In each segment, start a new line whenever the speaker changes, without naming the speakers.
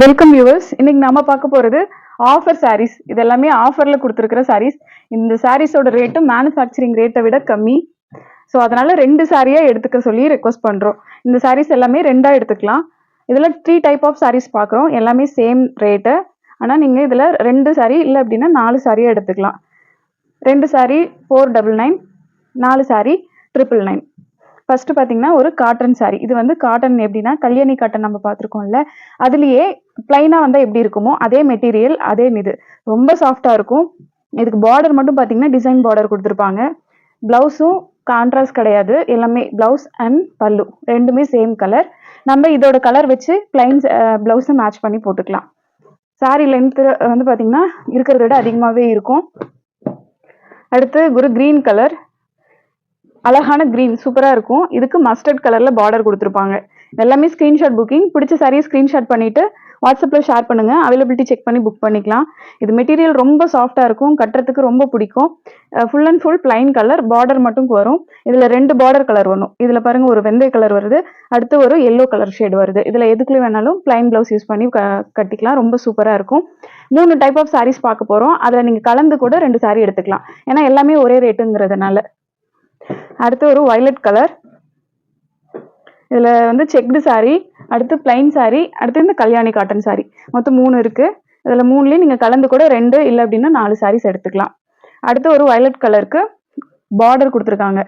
Welcome viewers இன்னைக்கு நாம பார்க்க போறது ஆஃபர் சாரீஸ் இது எல்லாமே ஆஃபர்ல கொடுத்துருக்கிற சாரீஸ் இந்த சாரீஸோட ரேட்டும் மேனுஃபேக்சரிங் ரேட்டை விட கம்மி. ஸோ அதனால ரெண்டு சாரியா எடுத்துக்க சொல்லி ரெக்வஸ்ட் பண்றோம். இந்த சாரீஸ் எல்லாமே ரெண்டா எடுத்துக்கலாம். இதுல த்ரீ டைப் ஆஃப் சாரீஸ் பார்க்குறோம். எல்லாமே சேம் ரேட்டு ஆனால் நீங்கள் இதில் ரெண்டு சாரீ இல்லை அப்படின்னா நாலு சாரியாக எடுத்துக்கலாம். ரெண்டு சாரீ ஃபோர் டபுள் நைன் நாலு சாரீ ட்ரிபிள் நைன் ஃபர்ஸ்ட் பார்த்தீங்கன்னா ஒரு காட்டன் சாரி இது வந்து காட்டன் எப்படின்னா கல்யாணி காட்டன் நம்ம பார்த்துருக்கோம்ல அதுலயே பிளைனா வந்தா எப்படி இருக்குமோ அதே மெட்டீரியல் அதே இது. ரொம்ப சாஃப்டா இருக்கும். இதுக்கு பார்டர் மட்டும் பார்த்தீங்கன்னா டிசைன் பார்டர் கொடுத்துருப்பாங்க. பிளவுஸும் கான்ட்ராஸ்ட் கிடையாது. எல்லாமே பிளவுஸ் அண்ட் பல்லு. ரெண்டுமே சேம் கலர் நம்ம இதோட கலர் வச்சு பிளைன் பிளவுஸை மேட்ச் பண்ணி போட்டுக்கலாம். சாரீ லென்த் வந்து பார்த்தீங்கன்னா இருக்கிறத விட அதிகமாகவே இருக்கும். அடுத்து ஒரு க்ரீன் கலர் அழகான க்ரீன் சூப்பராக இருக்கும். இதுக்கு மஸ்டர்ட் கலரில் பார்டர் கொடுத்துருப்பாங்க. எல்லாமே ஸ்க்ரீன்ஷாட் புக்கிங் பிடிச்ச சாரியை ஸ்க்ரீன்ஷாட் பண்ணிவிட்டு வாட்ஸ்அப்பில் ஷேர் பண்ணுங்கள் அவைலபிலிட்டி செக் பண்ணி புக் பண்ணிக்கலாம். இது மெட்டீரியல் ரொம்ப சாஃப்டாக இருக்கும். கட்டுறதுக்கு ரொம்ப பிடிக்கும். Full and full plain colour border மட்டும் வரும். இதில் ரெண்டு பார்டர் கலர் வரும் இதில் பாருங்கள் ஒரு வெந்தய கலர் வருது. அடுத்து ஒரு எல்லோ கலர் ஷேட் வருது. இதில் எதுக்குள்ளே வேணாலும் பிளைன் ப்ளவுஸ் யூஸ் பண்ணி க- கட்டிக்கலாம். ரொம்ப சூப்பராக இருக்கும். மூணு டைப் ஆஃப் சாரீஸ் பார்க்க போகிறோம் அதில் நீங்கள் கலந்து கூட ரெண்டு சாரீ எடுத்துக்கலாம். ஏன்னா எல்லாமே ஒரே ரேட்டுங்கிறதுனால அடுத்து ஒரு வயலட் கலர் இதில் வந்து செக்டு சாரீ அடுத்து பிளைன் saree அடுத்து இந்த கல்யாணி காட்டன் சாரீ மொத்தம் மூணு இருக்குது இதில் மூணுலேயும் நீங்கள் கலந்து கூட ரெண்டு இல்லை அப்படின்னா நாலு சாரீஸ் எடுத்துக்கலாம். அடுத்து ஒரு வயலட் கலருக்கு பார்டர் கொடுத்துருக்காங்க.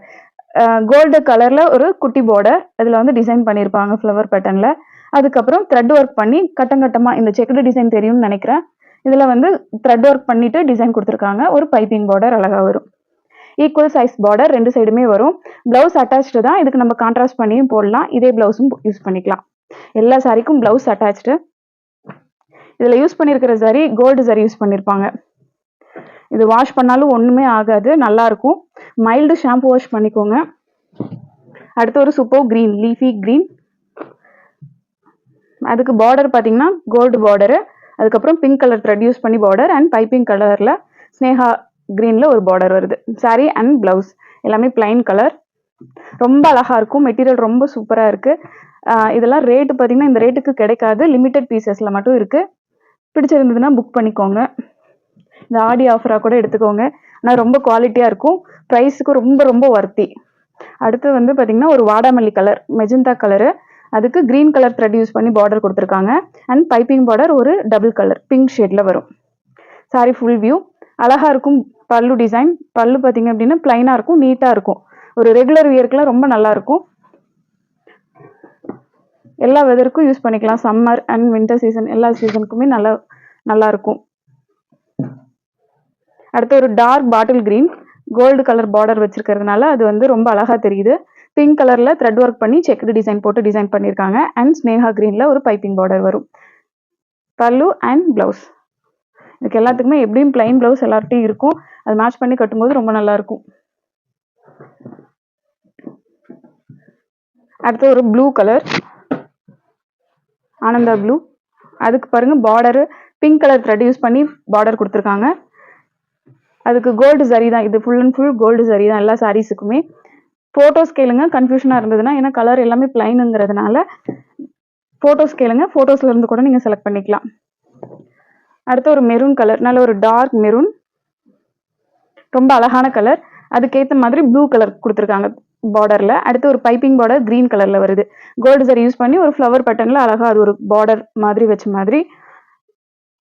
கோல்டு கலரில் ஒரு குட்டி பார்டர் இதில் வந்து டிசைன் பண்ணியிருப்பாங்க ஃப்ளவர் பேட்டர்னில் அதுக்கப்புறம் த்ரெட் ஒர்க் பண்ணி கட்டங்கட்டமாக இந்த செக்குடு டிசைன் தெரியும்னு நினைக்கிறேன். இதில் வந்து த்ரெட் ஒர்க் பண்ணிவிட்டு டிசைன் கொடுத்துருக்காங்க. ஒரு பைப்பிங் பார்டர் அழகாக வரும். ஈக்குவல் சைஸ் பார்டர் ரெண்டு சைடுமே வரும். பிளவுஸ் அட்டாச்சு தான். இதுக்கு நம்ம கான்ட்ராஸ்ட் பண்ணியும் போடலாம். இதே பிளவுஸும் யூஸ் பண்ணிக்கலாம். எல்லா சாரிக்கும் பிளவுஸ் அட்டாச்சு இதில் யூஸ் பண்ணியிருக்கிற சரி கோல்டு சரி யூஸ் பண்ணியிருப்பாங்க இது வாஷ் பண்ணாலும் ஒன்றுமே ஆகாது. நல்லாயிருக்கும் மைல்டு ஷாம்பு வாஷ் பண்ணிக்கோங்க. அடுத்து ஒரு சூப்பர் க்ரீன் லீஃபி க்ரீன் அதுக்கு பார்டர் பார்த்தீங்கன்னா கோல்டு பார்டரு அதுக்கப்புறம் பிங்க் கலர் த்ரெட் யூஸ் பண்ணி பார்டர் அண்ட் பைப்பிங் கலரில் ஸ்னேகா க்ரீனில் ஒரு பார்டர் வருது. Saree அண்ட் ப்ளவுஸ் எல்லாமே பிளைன் கலர் ரொம்ப அழகாக இருக்கும். மெட்டீரியல் ரொம்ப சூப்பராக இருக்குது இதெல்லாம் ரேட்டு பார்த்தீங்கன்னா இந்த ரேட்டுக்கு கிடைக்காது. லிமிட்டட் பீசஸில் மட்டும் இருக்குது பிடிச்சிருந்ததுன்னா புக் பண்ணிக்கோங்க. இந்த ஆடி ஆஃபராக கூட எடுத்துக்கோங்க. ஆனால் ரொம்ப குவாலிட்டியாக இருக்கும். ப்ரைஸுக்கு ரொம்ப ரொம்ப ஒர்த்தி அடுத்து வந்து பார்த்திங்கன்னா ஒரு வாடாமல்லி கலர் மெஜந்தா கலரு அதுக்கு க்ரீன் கலர் த்ரெட் யூஸ் பண்ணி பார்டர் கொடுத்துருக்காங்க. அண்ட் பைப்பிங் பார்டர் ஒரு டபுள் கலர் பிங்க் ஷேடில் வரும். சாரி ஃபுல் வியூ அழகா இருக்கும். பல்லு டிசைன் பல்லு பார்த்தீங்க அப்படின்னா பிளைனாக இருக்கும் நீட்டாக இருக்கும். ஒரு ரெகுலர் வியர்க்கெலாம் ரொம்ப நல்லாயிருக்கும் எல்லா வெதருக்கும் யூஸ் பண்ணிக்கலாம். சம்மர் அண்ட் வின்டர் சீசன் எல்லா சீசனுக்குமே நல்லா நல்லா இருக்கும். அடுத்து ஒரு dark bottle green gold colour border வச்சுருக்கிறதுனால அது வந்து ரொம்ப அழகாக தெரியுது. பிங்க் கலரில் த்ரெட் ஒர்க் பண்ணி செக்குடு டிசைன் போட்டு டிசைன் பண்ணியிருக்காங்க அண்ட் ஸ்னேகா க்ரீனில் ஒரு பைப்பிங் பார்டர் வரும். பல்லு அண்ட் ப்ளவுஸ் இதுக்கு எல்லாத்துக்குமே எப்படியும் பிளைன் ப்ளவுஸ் எல்லார்ட்டையும் இருக்கும். அது மேட்ச் பண்ணி கட்டும்போது ரொம்ப நல்லாயிருக்கும். அடுத்து ஒரு ப்ளூ கலர் ஆனந்தா ப்ளூ அதுக்கு பாருங்கள் border pink colour thread use பண்ணி பார்டர் கொடுத்துருக்காங்க. அதுக்கு கோல்டு சரி தான் இது ஃபுல் அண்ட் ஃபுல் கோல்டு சரி தான் எல்லா சாரீஸுக்குமே ஃபோட்டோஸ் கேளுங்க கன்ஃபியூஷனாக இருந்ததுன்னா ஏன்னா கலர் எல்லாமே பிளைனுங்கிறதுனால ஃபோட்டோஸ் கேளுங்க ஃபோட்டோஸ்லேருந்து கூட நீங்கள் செலக்ட் பண்ணிக்கலாம். அடுத்து ஒரு மெரூன் கலர் நல்ல ஒரு டார்க் மெரூன் ரொம்ப அழகான கலர் அதுக்கேற்ற மாதிரி ப்ளூ கலர் கொடுத்துருக்காங்க பார்டர்ல அடுத்து ஒரு பைப்பிங் பார்டர் கிரீன் கலர்ல வருது. கோல்டு சரி யூஸ் பண்ணி ஒரு ஃப்ளவர் பட்டன்ல அழகா அது ஒரு பார்டர் மாதிரி வச்ச மாதிரி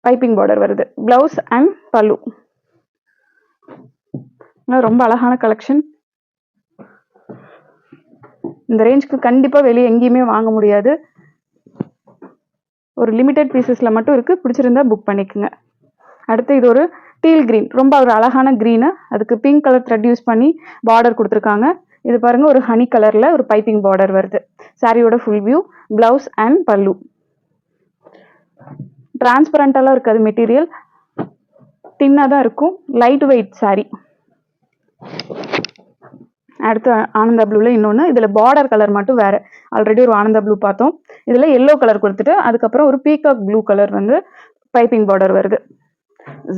பைப்பிங் பார்டர் வருது. பிளவுஸ் அண்ட் பல்லு ரொம்ப அழகான கலெக்ஷன் இந்த ரேஞ்சுக்கு கண்டிப்பா வெளியே எங்கேயுமே வாங்க முடியாது. ஒரு லிமிடெட் பீசஸ்ல மட்டும் இருக்கு. பிடிச்சிருந்தா புக் பண்ணிக்கோங்க. அடுத்து இது ஒரு டீல் கிரீன். ரொம்ப ஒரு அழகான க்ரீனு அதுக்கு பிங்க் கலர் த்ரெட் யூஸ் பண்ணி பார்டர் கொடுத்துருக்காங்க. இது பாருங்கள் ஒரு ஹனி கலரில் ஒரு பைப்பிங் பார்டர் வருது. சாரியோட ஃபுல் வியூ ப்ளவுஸ் அண்ட் பல்லு டிரான்ஸ்பரண்டாலாம் இருக்காது மெட்டீரியல் தின்னாக தான் இருக்கும். லைட் வெயிட் சாரி அடுத்து ஆனந்தா ப்ளூவில் இன்னொன்று இதில் பார்டர் கலர் மட்டும் வேறு. ஆல்ரெடி ஒரு ஆனந்தா ப்ளூ பார்த்தோம். இதில் எல்லோ கலர் கொடுத்துட்டு அதுக்கப்புறம் ஒரு பீகாக் ப்ளூ கலர் வந்து பைப்பிங் பார்டர் வருது.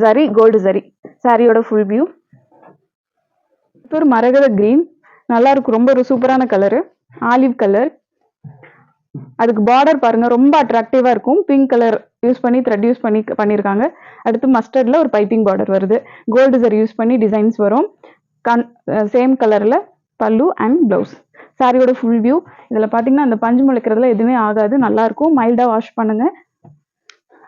சரி கோல்டு சரி சாரியோட ஃபுல் வியூ இது ஒரு மரகத க்ரீன் நல்லா இருக்கும். ரொம்ப ஒரு சூப்பரான கலரு ஆலிவ் கலர் அதுக்கு பார்டர் பாருங்க. ரொம்ப அட்ராக்டிவா இருக்கும். பிங்க் கலர் யூஸ் பண்ணி த்ரெட் யூஸ் பண்ணி பண்ணியிருக்காங்க அடுத்து மஸ்டர்ட்ல ஒரு பைப்பிங் பார்டர் வருது. கோல்டு ஜரி யூஸ் பண்ணி டிசைன்ஸ் வரும். கண் சேம் கலர்ல பல்லு அண்ட் பிளவுஸ் சாரியோட ஃபுல் வியூ இதில் பார்த்தீங்கன்னா அந்த பஞ்சு முளைக்கிறதுல எதுவுமே ஆகாது. நல்லாயிருக்கும் மைல்டாக வாஷ் பண்ணுங்கள்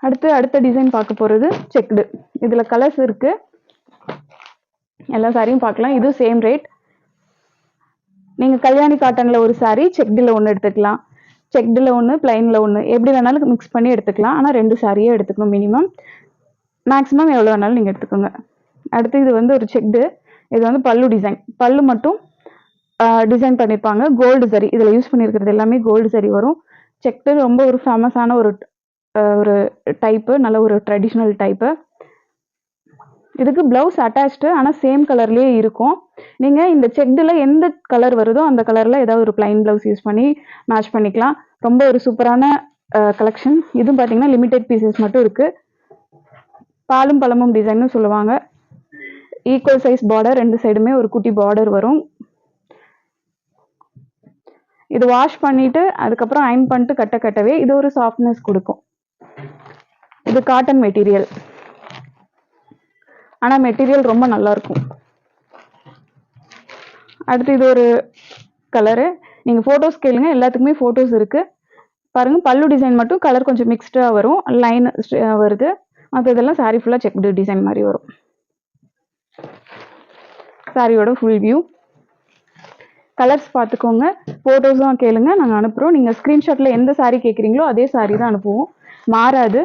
அடுத்து அடுத்த டிசைன் பார்க்க போகிறது செக்டு இதில் கலர்ஸ் இருக்குது எல்லா சாரியும் பார்க்கலாம். இது சேம் ரேட் நீங்கள் கல்யாணி காட்டனில் ஒரு சாரீ செக்டில் ஒன்று எடுத்துக்கலாம். செக்டில் ஒன்று பிளைனில் ஒன்று எப்படி வேணாலும் மிக்ஸ் பண்ணி எடுத்துக்கலாம். ஆனால் ரெண்டு சாரியே எடுத்துக்கணும் மினிமம் மேக்ஸிமம் எவ்வளோ வேணாலும் நீங்கள் எடுத்துக்கோங்க. அடுத்து இது வந்து ஒரு செக்டு இது வந்து பல்லு டிசைன் பல்லு மட்டும் டிசைன் பண்ணியிருப்பாங்க கோல்டு சரி இதில் யூஸ் பண்ணியிருக்கிறது எல்லாமே கோல்டு சரி வரும். செக்டு ரொம்ப ஒரு ஃபேமஸான ஒரு ஒரு டைப்பு நல்ல ஒரு ட்ரெடிஷ்னல் டைப்பு இதுக்கு ப்ளவுஸ் அட்டாச்டு ஆனால் சேம் கலர்லேயே இருக்கும். நீங்கள் இந்த செக்டில் எந்த கலர் வருதோ அந்த கலரில் ஏதாவது ஒரு பிளைன் ப்ளவுஸ் யூஸ் பண்ணி மேட்ச் பண்ணிக்கலாம். ரொம்ப ஒரு சூப்பரான கலெக்ஷன் இதுவும் பார்த்தீங்கன்னா லிமிடெட் பீசஸ் மட்டும் இருக்குது பாலும் பழமும் டிசைன்னு சொல்லுவாங்க. ஈக்குவல் சைஸ் பார்டர் ரெண்டு சைடுமே ஒரு குட்டி பார்டர் வரும். இது வாஷ் பண்ணிவிட்டு அதுக்கப்புறம் அயன் பண்ணிட்டு கட்ட கட்டவே இது ஒரு சாஃப்ட்னஸ் கொடுக்கும். இது காட்டன் மெட்டீரியல் ஆனால் மெட்டீரியல் ரொம்ப நல்லா இருக்கும் அடுத்து இது ஒரு கலரு நீங்கள் ஃபோட்டோஸ் கேளுங்க. எல்லாத்துக்குமே ஃபோட்டோஸ் இருக்குது பாருங்கள் பல்லு டிசைன் மட்டும் கலர் கொஞ்சம் மிக்ஸ்டாக வரும். லைன் வருது. மற்ற இதெல்லாம் சாரீ ஃபுல்லாக செக்டு டிசைன் மாதிரி வரும். சாரியோட ஃபுல் வியூ கலர்ஸ் பார்த்துக்கோங்க ஃபோட்டோஸும் கேளுங்க. நாங்கள் அனுப்புகிறோம் நீங்கள் ஸ்க்ரீன்ஷாட்டில் எந்த சாரீ கேட்குறீங்களோ அதே சாரீ தான் அனுப்புவோம். மாறாது.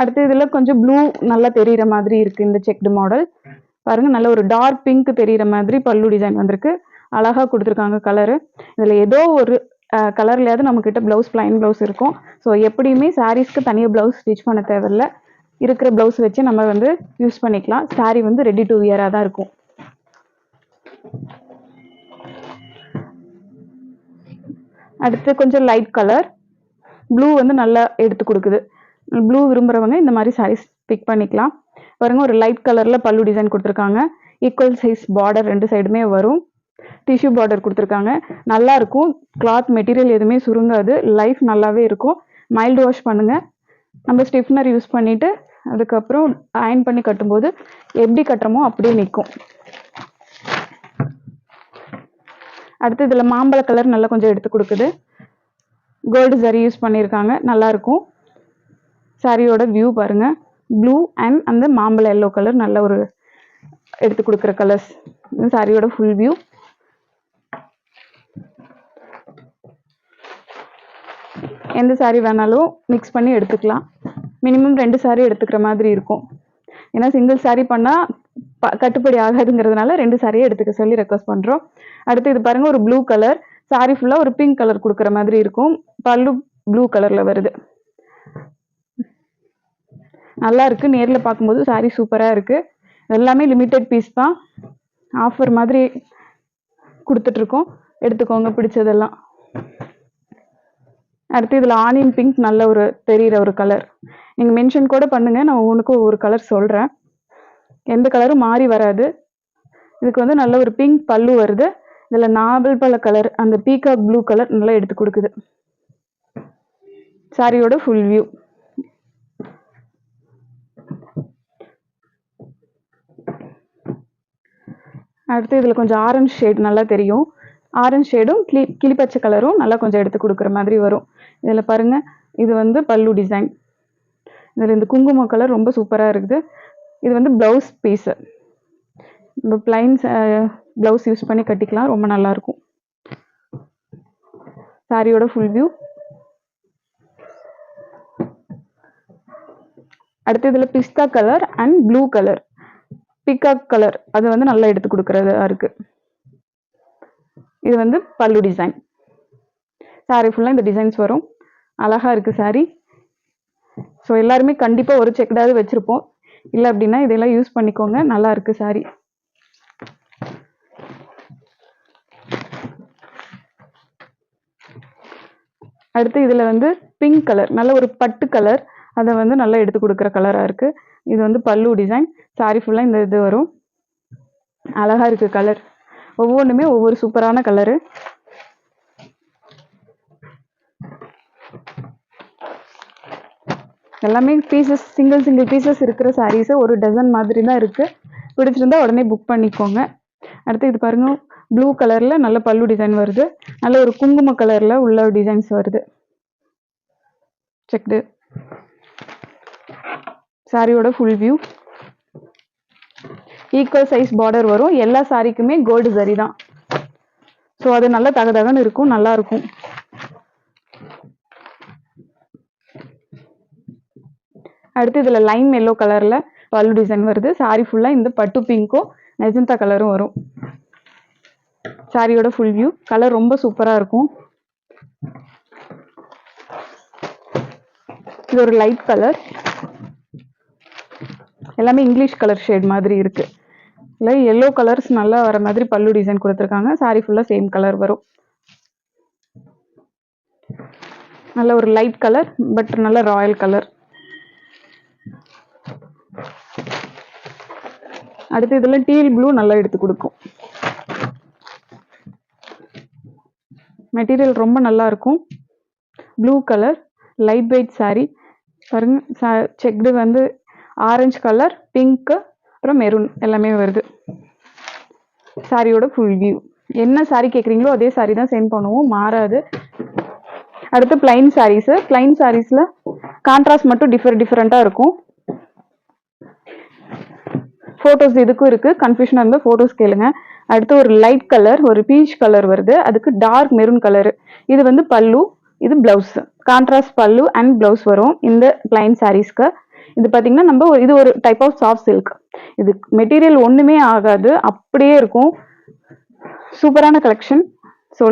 அடுத்து இதில் கொஞ்சம் ப்ளூ நல்லா தெரிகிற மாதிரி இருக்குது இந்த செக்டு மாடல் பாருங்கள் நல்ல ஒரு டார்க் பிங்க் தெரிகிற மாதிரி பல்லு டிசைன் வந்திருக்கு. அழகாக கொடுத்துருக்காங்க கலரு இதில் ஏதோ ஒரு கலர்லையாவது நம்மக்கிட்ட ப்ளவுஸ் ப்ளைன் ப்ளவுஸ் இருக்கும். ஸோ எப்படியுமே சாரீஸ்க்கு தனியாக ப்ளவுஸ் ஸ்டிச் பண்ண தேவையில்ல. இருக்கிற ப்ளவுஸ் வச்சு நம்ம வந்து யூஸ் பண்ணிக்கலாம். சாரீ வந்து ரெடி டு வியராக தான் இருக்கும். அடுத்து கொஞ்சம் லைட் கலர் ப்ளூ வந்து நல்லா எடுத்து கொடுக்குது. ப்ளூ விரும்புகிறவங்க இந்த மாதிரி சாரீஸ் பிக் பண்ணிக்கலாம். பாருங்கள் ஒரு லைட் கலரில் பல்லு டிசைன் கொடுத்துருக்காங்க. ஈக்குவல் சைஸ் பார்டர் ரெண்டு சைடுமே வரும். டிஷ்யூ பார்டர் கொடுத்துருக்காங்க. நல்லா இருக்கும். கிளாத் மெட்டீரியல் எதுவுமே சுருங்காது. லைஃப் நல்லாவே இருக்கும். மைல்டு வாஷ் பண்ணுங்கள் நம்ம ஸ்டிஃப்னர் யூஸ் பண்ணிவிட்டு அதுக்கப்புறம் அயன் பண்ணி கட்டும்போது எப்படி கட்டுறோமோ அப்படியே நிற்கும் அடுத்து இதில் மாம்பழ கலர் நல்லா கொஞ்சம் எடுத்து கொடுக்குது. கோல்டு சரி யூஸ் பண்ணியிருக்காங்க நல்லாயிருக்கும் சாரியோட வியூ பாருங்கள் ப்ளூ அண்ட் அந்த மாம்பழ எல்லோ கலர் நல்ல ஒரு எடுத்து கொடுக்குற கலர்ஸ் சாரியோட ஃபுல் வியூ எந்த saree வேணாலும் மிக்ஸ் பண்ணி எடுத்துக்கலாம். மினிமம் ரெண்டு saree எடுத்துக்கிற மாதிரி இருக்கும். ஏன்னா சிங்கிள் saree பண்ணால் ப கட்டுப்படி ஆகாதுங்கிறதுனால ரெண்டு சாரியை எடுத்துக்க சொல்லி ரெக்வஸ்ட் பண்ணுறோம் அடுத்து இது பாருங்கள் ஒரு ப்ளூ கலர் சாரி ஃபுல்லாக ஒரு பிங்க் கலர் கொடுக்குற மாதிரி இருக்கும். பல்லு ப்ளூ கலரில் வருது. நல்லா இருக்குது நேரில் பார்க்கும்போது சாரீ சூப்பராக இருக்குது எல்லாமே லிமிட்டெட் பீஸ் தான். ஆஃபர் மாதிரி கொடுத்துட்ருக்கோம். எடுத்துக்கோங்க பிடிச்சதெல்லாம். அடுத்து இதில் ஆனியன் பிங்க் நல்ல ஒரு தெரியிற ஒரு கலர் நீங்கள் மென்ஷன் கூட பண்ணுங்கள் நான் ஒவ்வொன்றுக்கும் ஒவ்வொரு கலர் சொல்கிறேன் எந்த கலரும் மாறி வராது. இதுக்கு வந்து நல்ல ஒரு பிங்க் பல்லு வருது. இதில் நாவல் பழ கலர் அந்த பீகாக் ப்ளூ கலர் நல்லா எடுத்து கொடுக்குது. சாரியோட ஃபுல் வியூ அடுத்து இதில் கொஞ்சம் ஆரஞ்சு ஷேட் நல்லா தெரியும். ஆரஞ்சு ஷேடும் கிளி கிளிப்பச்சை கலரும் நல்லா கொஞ்சம் எடுத்து கொடுக்குற மாதிரி வரும். இதில் பாருங்கள் இது வந்து பல்லு டிசைன் இதில் இந்த குங்குமம் கலர் ரொம்ப சூப்பராக இருக்குது. இது வந்து ப்ளவுஸ் பீஸு நம்ம பிளைன் ப்ளவுஸ் யூஸ் பண்ணி கட்டிக்கலாம். ரொம்ப நல்லாயிருக்கும் சாரியோட ஃபுல் வியூ அடுத்து இதில் பிஸ்தா colour and blue colour peacock colour அது வந்து நல்லா எடுத்து கொடுக்கறதா இருக்கு. இது வந்து பல்லு டிசைன் saree ஃபுல்லாக இந்த டிசைன்ஸ் வரும். அழகாக இருக்குது saree. ஸோ எல்லாருமே கண்டிப்பாக ஒரு செக்டாவது வச்சுருப்போம். இல்லை அப்படின்னா இதெல்லாம் யூஸ் பண்ணிக்கோங்க. நல்லா இருக்குது saree. அடுத்து இதில் வந்து பிங்க் கலர் நல்ல ஒரு பட்டு கலர் அதை வந்து நல்லா எடுத்து கொடுக்குற கலராக இருக்குது இது வந்து பல்லு டிசைன் சாரீ ஃபுல்லாக இந்த இது வரும். அழகாக இருக்குது கலர் ஒவ்வொன்றுமே ஒவ்வொரு சூப்பரான கலரு எல்லாமே பீசஸ் சிங்கிள் சிங்கிள் பீசஸ் இருக்கிற சாரீஸு ஒரு டசன் மாதிரி தான் இருக்குது பிடிச்சிருந்தா உடனே புக் பண்ணிக்கோங்க. அடுத்து இது பாருங்கள் ப்ளூ கலரில் நல்ல பல்லு டிசைன் வருது. நல்ல ஒரு குங்கும கலரில் உள்ள டிசைன்ஸ் வருது. செக்டு சாரியோட full view equal size border வரும். எல்லா சாரிக்குமே கோல்டு சரி தான். ஸோ அது நல்லா தகதகன்னு இருக்கும். நல்லா இருக்கும். அடுத்து இதில் லைம் எல்லோ கலரில் பல்லு டிசைன் வருது. சாரி ஃபுல்லாக இந்த பட்டு பிங்க்கும் மெஜந்தா கலரும் வரும். சாரியோட ஃபுல் வியூ கலர் ரொம்ப சூப்பராக இருக்கும். இது ஒரு லைட் கலர் எல்லாமே இங்கிலீஷ் கலர் ஷேட் மாதிரி இருக்கு. இல்லை எல்லோ கலர்ஸ் நல்லா வர மாதிரி பல்லு டிசைன் கொடுத்துருக்காங்க. சாரி ஃபுல்லாக சேம் கலர் வரும். நல்ல ஒரு லைட் கலர் பட் நல்ல ராயல் கலர் அடுத்து இதில் டீல் ப்ளூ நல்லா எடுத்து கொடுக்கும். மெட்டீரியல் ரொம்ப நல்லா இருக்கும். Blue colour light weight saree. பாருங்க செக்டு வந்து ஆரஞ்சு கலர் பிங்க்கு அப்புறம் மெரூன் எல்லாமே வருது. சாரியோட ஃபுல் வியூ என்ன சாரி கேட்குறீங்களோ அதே சாரி தான் சென்ட் பண்ணுவோம். மாறாது. அடுத்து பிளைன் சாரீஸு பிளைன் சாரீஸில் கான்ட்ராஸ்ட் மட்டும் டிஃபர் டிஃப்ரெண்ட்டாக இருக்கும். ஃபோட்டோஸ் இதுக்கும் இருக்குது கன்ஃபியூஷனாக இருந்தால் ஃபோட்டோஸ் கேளுங்க. அடுத்து ஒரு லைட் கலர் ஒரு பீச் கலர் வருது. அதுக்கு டார்க் மெரூன் கலர் இது வந்து பல்லு இது blouse contrast pallu and blouse வரும். இந்த பிளைன் சாரீஸ்க்கு இது பார்த்தீங்கன்னா நம்ம ஒரு- இது ஒரு டைப் ஆஃப் சாஃப்ட் சில்க் இது மெட்டீரியல் ஒன்றுமே ஆகாது. அப்படியே இருக்கும். சூப்பரான கலெக்ஷன் ஸோ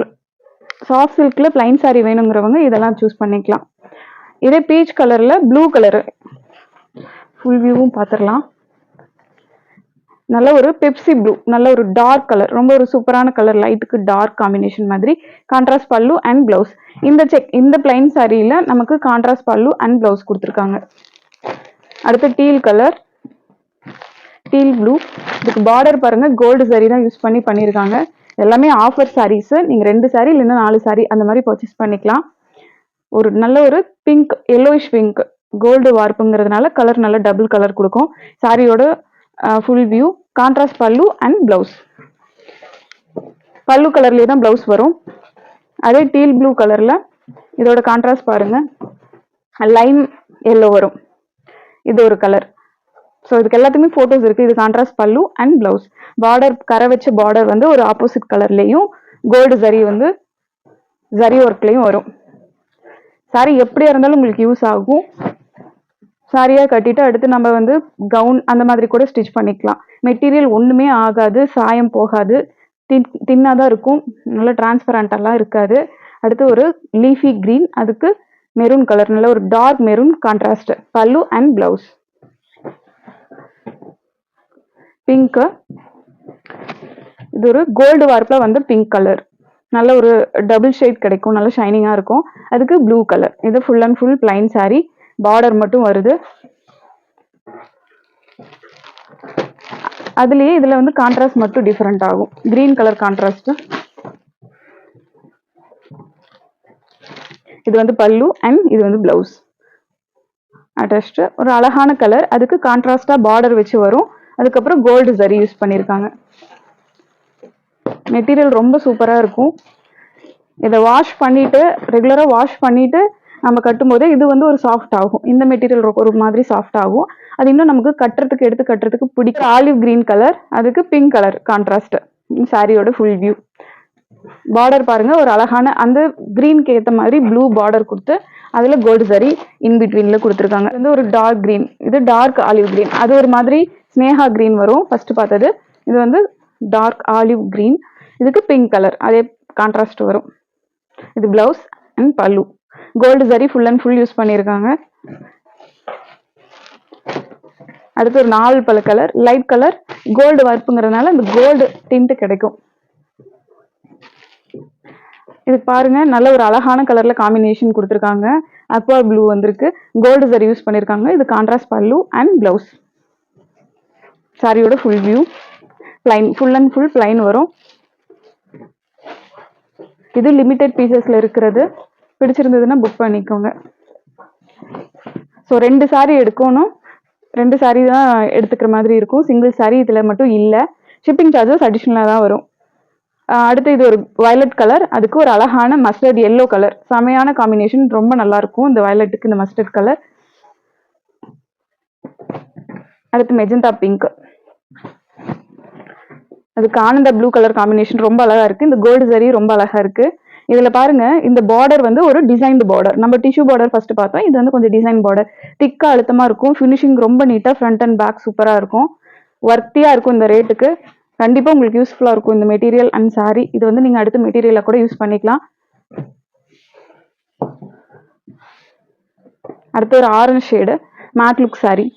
சாஃப்ட் சில்கில் பிளைன் saree வேணுங்கிறவங்க இதெல்லாம் சூஸ் பண்ணிக்கலாம். இதே பீச் கலரில் ப்ளூ கலரு ஃபுல் வியூவும் பார்த்துடலாம் நல்ல ஒரு பெப்சி ப்ளூ நல்ல ஒரு டார்க் கலர் ரொம்ப ஒரு சூப்பரான கலர் லைட்டுக்கு டார்க் காம்பினேஷன் மாதிரி. கான்ட்ராஸ்ட் பல்லு அண்ட் பிளவுஸ் இந்த செக் இந்த பிளைன் சாரியில் நமக்கு கான்ட்ராஸ்ட் பல்லு அண்ட் பிளவுஸ் கொடுத்துருக்காங்க. அடுத்து டீல் கலர் டீல் ப்ளூ இதுக்கு பார்டர் பாருங்க கோல்டு சாரி தான் யூஸ் பண்ணி பண்ணியிருக்காங்க எல்லாமே ஆஃபர் sarees நீங்க ரெண்டு சாரி இல்லைன்னா நாலு சாரி அந்த மாதிரி பர்ச்சேஸ் பண்ணிக்கலாம். ஒரு நல்ல ஒரு பிங்க் எல்லோயிஷ் பிங்க் கோல்டு வார்ப்புங்கிறதுனால கலர் நல்ல டபுள் கலர் கொடுக்கும். சாரியோட full view contrast pallu and blouse pallu கலர்லேயே தான் பிளவுஸ் வரும். அதே டீல் ப்ளூ கலரில் இதோட கான்ட்ராஸ்ட் பாருங்க. லைன் எல்லோ வரும். இது ஒரு கலர் ஸோ இதுக்கு எல்லாத்துக்குமே ஃபோட்டோஸ் இருக்குது இது contrast pallu and blouse border கரை வச்ச பார்டர் வந்து ஒரு ஆப்போசிட் கலர்லேயும் கோல்டு ஜரி வந்து ஜரி ஒர்க்லேயும் வரும். சாரி எப்படியா இருந்தாலும் உங்களுக்கு யூஸ் ஆகும். சாரியாக கட்டிட்டு அடுத்து நம்ம வந்து கவுன் அந்த மாதிரி கூட ஸ்டிச் பண்ணிக்கலாம். மெட்டீரியல் ஒன்றுமே ஆகாது சாயம் போகாது. தின் தின்னாக தான் இருக்கும். நல்ல டிரான்ஸ்பரண்டெல்லாம் இருக்காது. அடுத்து ஒரு லீஃபி க்ரீன் அதுக்கு மெரூன் கலர் நல்ல ஒரு dark maroon contrast pallu and blouse pink இது ஒரு கோல்டு வார்ப்பில் வந்து பிங்க் கலர் நல்ல ஒரு டபுள் ஷேட் கிடைக்கும். நல்ல ஷைனிங்காக இருக்கும். அதுக்கு ப்ளூ கலர் இது full and full plain saree. Border மட்டும் வருது. அதுலேயே இதில் வந்து கான்ட்ராஸ்ட் மட்டும் டிஃப்ரெண்ட் ஆகும். கிரீன் கலர் கான்ட்ராஸ்ட்டு இது வந்து பல்லு அண்ட் இது வந்து பிளவுஸ் அட்டாச்சு ஒரு அழகான கலர் அதுக்கு கான்ட்ராஸ்டா பார்டர் வச்சு வரும். அதுக்கப்புறம் கோல்டு சரி யூஸ் பண்ணியிருக்காங்க மெட்டீரியல் ரொம்ப சூப்பராக இருக்கும். இதை வாஷ் பண்ணிட்டு ரெகுலராக வாஷ் பண்ணிட்டு நம்ம கட்டும்போது இது வந்து ஒரு சாஃப்ட் ஆகும். இந்த மெட்டீரியல் ஒரு மாதிரி சாஃப்ட் ஆகும். அது இன்னும் நமக்கு கட்டுறதுக்கு எடுத்து கட்டுறதுக்கு பிடிக்கும். ஆலிவ் கிரீன் கலர் அதுக்கு பிங்க் கலர் கான்ட்ராஸ்ட் சாரியோட ஃபுல் வியூ பார்டர் பாருங்க ஒரு அழகான அந்த கிரீன்க்கு ஏற்ற மாதிரி ப்ளூ பார்டர் கொடுத்து அதுல கோல்டு சரி இன்பிட்வீனில் கொடுத்துருக்காங்க. இது வந்து ஒரு டார்க் கிரீன் இது டார்க் ஆலிவ் கிரீன் அது ஒரு மாதிரி ஸ்னேகா கிரீன் வரும். ஃபர்ஸ்ட் பார்த்தது. இது வந்து டார்க் ஆலிவ் கிரீன் இதுக்கு பிங்க் கலர் அதே கான்ட்ராஸ்ட் வரும். இது blouse and pallu gold zari full and full use பண்ணியிருக்காங்க. அடுத்து ஒரு நாலு பல கலர் லைட் கலர் கோல்டு வார்ப்புங்கிறதுனால இந்த கோல்டு டிண்ட் கிடைக்கும். இது பாருங்க நல்ல ஒரு அழகான கலர்ல காம்பினேஷன் கொடுத்துருக்காங்க. அக்வா ப்ளூ வந்திருக்கு. கோல்டு சரி யூஸ் பண்ணியிருக்காங்க இது கான்ட்ராஸ்ட் பல்லு அண்ட் பிளவுஸ் சாரியோட full view plain full and full plain வரும். இது லிமிடெட் பீசஸ்ல இருக்கிறது. பிடிச்சிருந்ததுன்னா புக் பண்ணிக்கோங்க. ஸோ ரெண்டு சாரீ எடுக்கணும். ரெண்டு சாரீ தான் எடுத்துக்கிற மாதிரி இருக்கும். சிங்கிள் saree இதில் மட்டும் இல்லை. ஷிப்பிங் சார்ஜஸ் அடிஷ்னலாக தான் வரும். அடுத்து இது ஒரு வயலட் கலர் அதுக்கு ஒரு அழகான மஸ்டர்ட் எல்லோ கலர் செமையான காம்பினேஷன் ரொம்ப நல்லா இருக்கும் இந்த வயலட்டுக்கு இந்த மஸ்டர்ட் கலர் அடுத்து மெஜந்தா பிங்க் அதுக்கு ஆனந்த ப்ளூ கலர் காம்பினேஷன் ரொம்ப அழகா இருக்கு. இந்த கோல்டு சரி ரொம்ப அழகா இருக்கு. இதுல பாருங்க இந்த பார்டர் வந்து ஒரு டிசைன்டு பார்டர் நம்ம டிஷ்யூ பார்டர் ஃபர்ஸ்ட் பார்த்தோம். இது வந்து கொஞ்சம் டிசைன் பார்டர் திக்கா அழுத்தமா இருக்கும். ஃபினிஷிங் ரொம்ப நீட்டா ஃப்ரண்ட் அண்ட் பேக் சூப்பரா இருக்கும். ஒர்த்தியா இருக்கும் இந்த ரேட்டுக்கு கண்டிப்பாக உங்களுக்கு யூஸ்ஃபுல்லாக இருக்கும். இந்த மெட்டீரியல் அண்ட் saree. இது வந்து நீங்கள் அடுத்த மெட்டீரியலாக கூட யூஸ் பண்ணிக்கலாம். அடுத்து ஒரு orange shade matte look saree.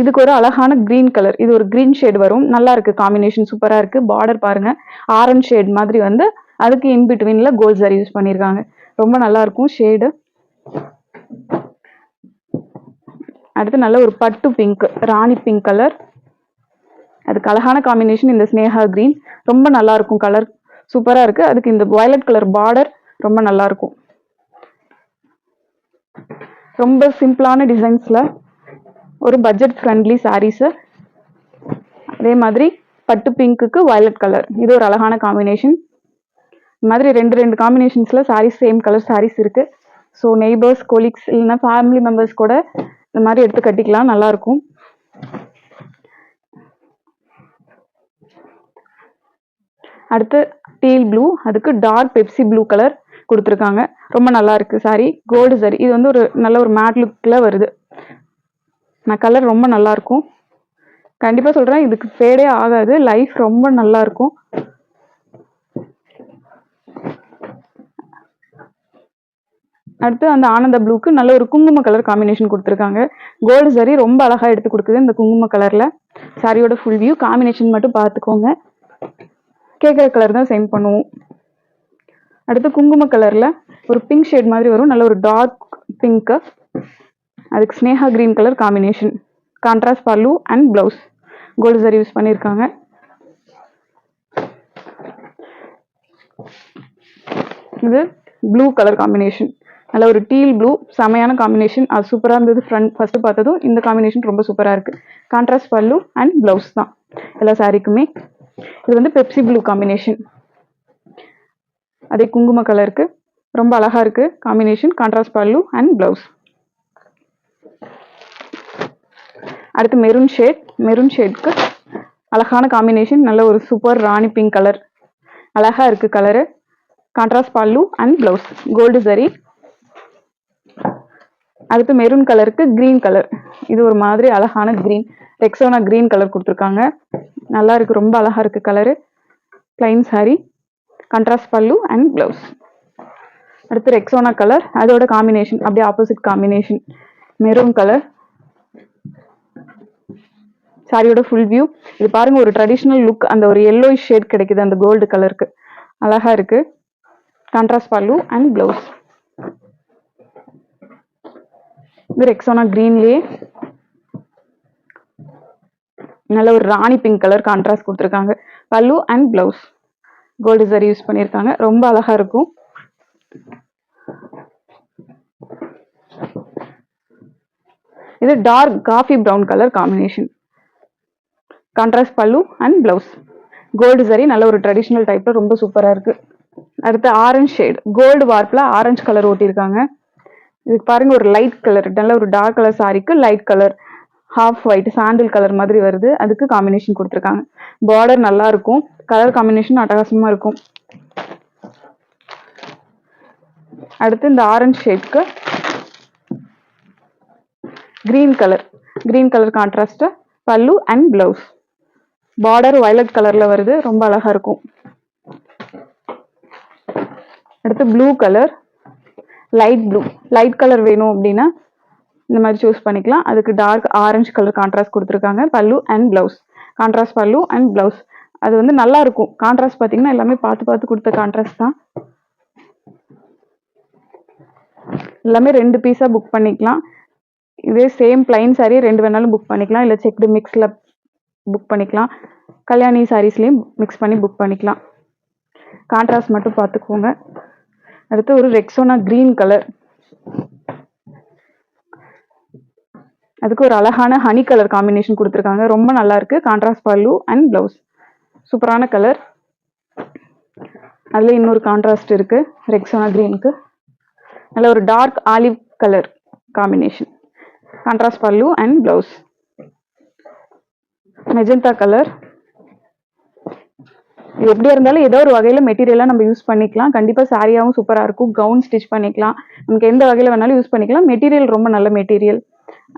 இதுக்கு ஒரு அழகான கிரீன் கலர் இது ஒரு கிரீன் ஷேட் வரும். நல்லா இருக்கு. காம்பினேஷன் சூப்பரா இருக்கு. பார்டர் பாருங்க. ஆரஞ்சு ஷேட் மாதிரி வந்து அதுக்கு இன் பிட்வீன்ல கோல்ட் சாரி யூஸ் பண்ணியிருக்காங்க ரொம்ப நல்லா இருக்கும் ஷேடு அடுத்து நல்ல ஒரு பட்டு பிங்க் ராணி பிங்க் கலர் அதுக்கு அழகான காம்பினேஷன் இந்த ஸ்னேகா கிரீன் ரொம்ப நல்லா இருக்கும் கலர் சூப்பராக இருக்கு. அதுக்கு இந்த வயலட் கலர் பார்டர் ரொம்ப நல்லா இருக்கும். ரொம்ப சிம்பிளான டிசைன்ஸ்ல ஒரு பட்ஜெட் ஃப்ரெண்ட்லி சாரீஸ் அதே மாதிரி பட்டு பிங்க்குக்கு வயலட் கலர் இது ஒரு அழகான காம்பினேஷன் இந்த மாதிரி ரெண்டு ரெண்டு காம்பினேஷன்ஸ்ல சாரீஸ் சேம் கலர் சாரீஸ் இருக்கு. ஸோ நெய்பர்ஸ் கொலீக்ஸ் இல்லைன்னா ஃபேமிலி மெம்பர்ஸ் கூட இந்த மாதிரி எடுத்து கட்டிக்கலாம் நல்லா இருக்கும் அடுத்து டீல் ப்ளூ அதுக்கு டார்க் பெப்சி ப்ளூ கலர் கொடுத்துருக்காங்க. ரொம்ப நல்லா இருக்கு சாரி கோல்டு சாரி இது வந்து ஒரு நல்ல ஒரு மேட் லுக்கில் வருது. நான் கலர் ரொம்ப நல்லா இருக்கும் கண்டிப்பாக சொல்கிறேன் இதுக்கு ஃபேடே ஆகாது. லைஃப் ரொம்ப நல்லா அடுத்து அந்த ஆனந்த ப்ளூக்கு நல்ல ஒரு குங்கும கலர் காம்பினேஷன் கொடுத்துருக்காங்க. கோல்டு சரி ரொம்ப அழகா எடுத்து கொடுக்குது இந்த குங்கும கலர்ல சாரியோட ஃபுல் வியூ காம்பினேஷன் மட்டும் பார்த்துக்கோங்க. கேட்குற கலர் தான் சென்ட் பண்ணுவோம். அடுத்து குங்கும கலர்ல ஒரு பிங்க் ஷேட் மாதிரி வரும். நல்ல ஒரு டார்க் பிங்க் அதுக்கு Sneha green colour combination contrast pallu and blouse gold zari use பண்ணியிருக்காங்க இது ப்ளூ கலர் காம்பினேஷன் நல்ல ஒரு டீல் ப்ளூ செமையான காம்பினேஷன் அது சூப்பராக இருந்தது. ஃப்ரண்ட் ஃபஸ்ட்டு பார்த்ததும் இந்த காம்பினேஷன் ரொம்ப சூப்பராக இருக்குது கான்ட்ராஸ்ட் பல்லு அண்ட் ப்ளவுஸ் தான். எல்லா சாரீக்குமே இது வந்து பெப்சி ப்ளூ காம்பினேஷன் அதே குங்கும கலருக்கு ரொம்ப அழகாக இருக்குது combination contrast pallu and blouse அடுத்து மெரூன் ஷேட் மெரூன் ஷேட்க்கு அழகான காம்பினேஷன் நல்ல ஒரு சூப்பர் ராணி பிங்க் கலர் அழகாக இருக்குது colour contrast pallu and blouse gold zari அடுத்து மெரூன் கலருக்கு கிரீன் கலர் இது ஒரு மாதிரி அழகான கிரீன் ரெக்ஸோனா கிரீன் கலர் கொடுத்துருக்காங்க. நல்லா இருக்கு ரொம்ப அழகா இருக்கு colour plain sari contrast pallu and blouse அடுத்து ரெக்ஸோனா கலர் அதோட காம்பினேஷன் அப்படியே ஆப்போசிட் காம்பினேஷன் மெரூன் கலர் சாரியோட ஃபுல் வியூ இது பாருங்க ஒரு ட்ரெடிஷ்னல் லுக் அந்த ஒரு எல்லோ ஷேட் கிடைக்குது அந்த கோல்டு கலருக்கு அழகா இருக்கு. கான்ட்ராஸ்ட் பல்லு அண்ட் பிளவுஸ் இது ரெக்ஸோனா கிரீன்லயே நல்ல ஒரு ராணி பிங்க் கலர் கான்ட்ராஸ்ட் கொடுத்துருக்காங்க. Pallu and blouse gold zari use பண்ணியிருக்காங்க. ரொம்ப அழகா இருக்கும். இது dark coffee brown colour combination contrast pallu and blouse gold zari நல்ல ஒரு ட்ரெடிஷ்னல் டைப்ல ரொம்ப சூப்பரா இருக்கு. அடுத்து ஆரஞ்சு ஷேட் கோல்டு வார்ப்ல ஆரஞ்சு கலர் ஓட்டியிருக்காங்க. இதுக்கு பாருங்க ஒரு லைட் கலர் நல்ல ஒரு டார்க் கலர் சாரிக்கு light colour half white sandal colour மாதிரி வருது. அதுக்கு காம்பினேஷன் கொடுத்துருக்காங்க. பார்டர் நல்லா இருக்கும். கலர் காம்பினேஷன் அட்டகாசமாக இருக்கும். அடுத்து இந்த orange ஷேட்க்கு green colour green colour contrast pallu and blouse border violet கலரில் வருது. ரொம்ப அழகாக இருக்கும். அடுத்து blue colour light blue light colour வேணும் அப்படின்னா இந்த மாதிரி சூஸ் பண்ணிக்கலாம். அதுக்கு டார்க் ஆரஞ்சு கலர் கான்ட்ராஸ்ட் கொடுத்துருக்காங்க pallu and blouse contrast pallu and blouse அது வந்து நல்லா இருக்கும். கான்ட்ராஸ்ட் பார்த்தீங்கன்னா எல்லாமே பார்த்து பார்த்து கொடுத்த கான்ட்ராஸ்ட் தான். எல்லாமே ரெண்டு பீஸாக புக் பண்ணிக்கலாம். இதே சேம் பிளைன் சாரீ ரெண்டு வேணாலும் புக் பண்ணிக்கலாம். இல்லை செக்டு மிக்ஸில் புக் பண்ணிக்கலாம். கல்யாணி சாரீஸ்லேயும் மிக்ஸ் பண்ணி புக் பண்ணிக்கலாம். கான்ட்ராஸ்ட் மட்டும் பார்த்துக்கோங்க. அடுத்து ஒரு ரெக்ஸோனா க்ரீன் கலர் அதுக்கு ஒரு அழகான ஹனி கலர் காம்பினேஷன் கொடுத்துருக்காங்க. ரொம்ப நல்லா இருக்கு கான்ட்ராஸ்ட் பல்லு அண்ட் பிளவுஸ் சூப்பரான கலர் அதுல இன்னொரு கான்ட்ராஸ்ட் இருக்கு. ரெக்ஸோனா கிரீனுக்கு நல்ல ஒரு dark olive colour combination contrast pallu and blouse magenta colour இது எப்படியா இருந்தாலும் ஏதோ ஒரு வகையில மெட்டீரியலாக நம்ம யூஸ் பண்ணிக்கலாம். கண்டிப்பாக சாரியாகவும் சூப்பராக இருக்கும். கவுன் ஸ்டிச் பண்ணிக்கலாம். நமக்கு எந்த வகையில் வேணாலும் யூஸ் பண்ணிக்கலாம். மெட்டீரியல் ரொம்ப நல்ல மெட்டீரியல்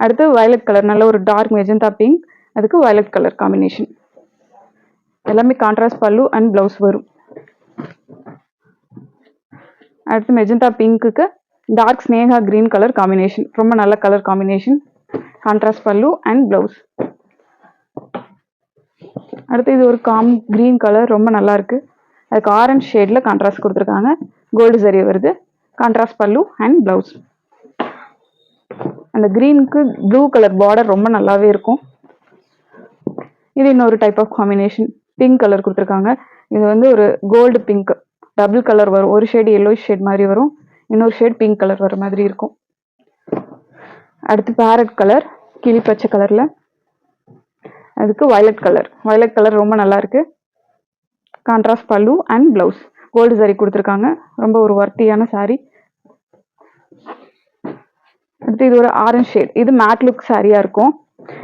அடுத்து வயலட் கலர் நல்ல ஒரு டார்க் மெஜந்தா பிங்க் அதுக்கு வயலட் கலர் காம்பினேஷன் எல்லாமே கான்ட்ராஸ்ட் பல்லு அண்ட் பிளவுஸ் வரும். அடுத்து magenta பிங்க்குக்கு dark Sneha green colour combination ரொம்ப நல்ல colour combination contrast pallu and blouse அடுத்து இது ஒரு காம் கிரீன் கலர் ரொம்ப நல்லா இருக்கு. அதுக்கு ஆரஞ்ச் ஷேட்ல கான்ட்ராஸ்ட் கொடுத்துருக்காங்க. கோல்டு சரி வருது. கான்ட்ராஸ்ட் பல்லு அண்ட் பிளவுஸ் அந்த க்ரீனுக்கு ப்ளூ கலர் பார்டர் ரொம்ப நல்லாவே இருக்கும். இது இன்னொரு type of combination pink colour கொடுத்துருக்காங்க. இது வந்து ஒரு கோல்டு பிங்க் டபுள் கலர் வரும். ஒரு ஷேட் எல்லோ ஷேட் மாதிரி வரும். இன்னொரு ஷேட் பிங்க் கலர் வர மாதிரி இருக்கும். அடுத்து பேரட் கலர் கிளி பச்சை கலரில் அதுக்கு வயலட் கலர் வயலட் கலர் ரொம்ப நல்லா இருக்கு. Contrast pallu and blouse gold sorry கொடுத்துருக்காங்க. ரொம்ப ஒரு ஒர்த்தியான சாரீ அடுத்து இது ஒரு ஆரஞ்ச் ஷேட் இது மேட் லுக் சாரியா இருக்கும்.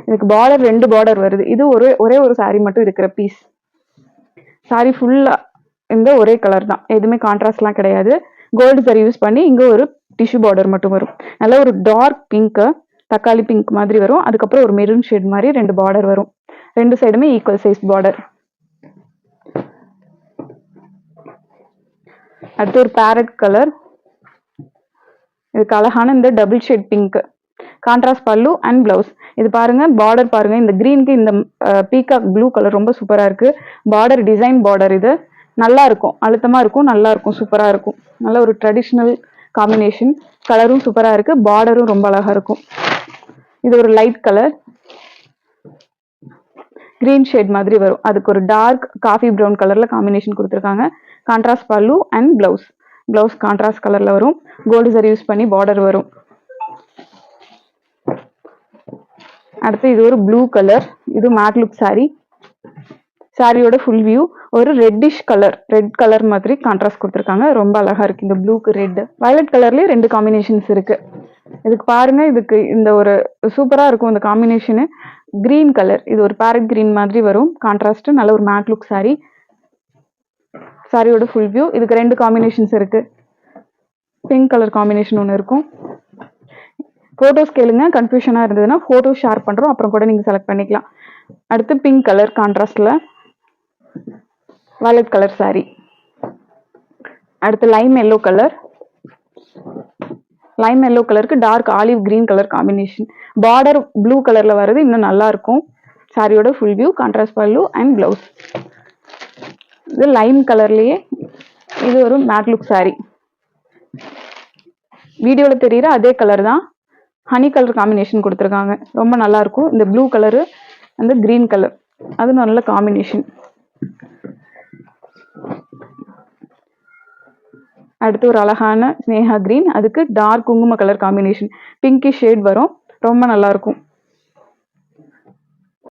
இதுக்கு பார்டர் ரெண்டு பார்டர் வருது. இது ஒரு ஒரே ஒரு சாரி மட்டும் இருக்கிற பீஸ் சாரி ஃபுல்லா இந்த ஒரே கலர் தான். எதுவுமே கான்ட்ராஸ்ட்லாம் கிடையாது. கோல்டு saree யூஸ் பண்ணி இங்க ஒரு டிஷ்யூ பார்டர் மட்டும் வரும். நல்ல ஒரு டார்க் பிங்க் தக்காளி பிங்க் மாதிரி வரும். அதுக்கப்புறம் ஒரு மெரூன் ஷேட் மாதிரி ரெண்டு பார்டர் வரும். ரெண்டு சைடுமே ஈக்குவல் சைஸ் பார்டர் அடுத்து ஒரு பேரட் கலர் இதுக்கு அழகான இந்த double shade pink contrast pallu and blouse இது பாருங்க பார்டர் பாருங்க. இந்த கிரீனுக்கு இந்த பீகாக் ப்ளூ கலர் ரொம்ப சூப்பராக இருக்கு. பார்டர் டிசைன் பார்டர் இது. நல்லா இருக்கும். அழுத்தமா இருக்கும். நல்லா இருக்கும். சூப்பராக இருக்கும். நல்ல ஒரு ட்ரெடிஷ்னல் காம்பினேஷன் கலரும் சூப்பராக இருக்கு. பார்டரும் ரொம்ப அழகா இருக்கும். இது ஒரு லைட் கலர் கிரீன் ஷேட் மாதிரி வரும். அதுக்கு ஒரு டார்க் காஃபி ப்ரௌன் கலர்ல காம்பினேஷன் கொடுத்துருக்காங்க. Contrast pallu and blouse blouse contrast கலர்ல வரும். கோல்டு சரி யூஸ் பண்ணி பார்டர் வரும். அடுத்து இது ஒரு ப்ளூ கலர் இது மேட் லுக் saree. சாரியோட ஃபுல் வியூ ஒரு ரெட்டிஷ் கலர் ரெட் கலர் மாதிரி கான்ட்ராஸ்ட் கொடுத்துருக்காங்க. ரொம்ப அழகா இருக்கு. இந்த ப்ளூக்கு ரெட் வயலட் கலர்லயே ரெண்டு காம்பினேஷன்ஸ் இருக்கு. இதுக்கு பாருங்க. இதுக்கு இந்த ஒரு சூப்பரா இருக்கும். இந்த காம்பினேஷனு கிரீன் கலர் இது ஒரு பேரட் கிரீன் மாதிரி வரும். கான்ட்ராஸ்ட் நல்ல ஒரு மேட் லுக் saree. சாரியோட ஃபுல் வியூ இதுக்கு ரெண்டு காம்பினேஷன்ஸ் இருக்குது பிங்க் கலர் காம்பினேஷன் ஒன்று இருக்கும். ஃபோட்டோஸ் கேளுங்க. கன்ஃபியூஷனாக இருந்ததுன்னா ஃபோட்டோ ஷேர் பண்ணுறோம் அப்புறம் கூட நீங்கள் செலக்ட் பண்ணிக்கலாம். அடுத்து பிங்க் கலர் கான்ட்ராஸ்டில் வயலட் கலர் சாரீ அடுத்து lime yellow colour lime yellow கலருக்கு dark olive green colour combination border blue கலரில் வர்றது இன்னும் நல்லா இருக்கும். சாரியோட full view contrast pallu and blouse இது லைம் கலர்லயே இது ஒரு மேட் லுக் saree. வீடியோல தெரியுற அதே கலர் தான் ஹனி கலர் காம்பினேஷன் கொடுத்துருக்காங்க. ரொம்ப நல்லா இருக்கும். இந்த ப்ளூ கலரு அந்த கிரீன் கலர். அது நல்ல காம்பினேஷன் அடுத்து ஒரு அழகான ஸ்னேகா கிரீன் அதுக்கு டார்க் குங்கும கலர் காம்பினேஷன் பிங்கி ஷேட் வரும். ரொம்ப நல்லா இருக்கும்.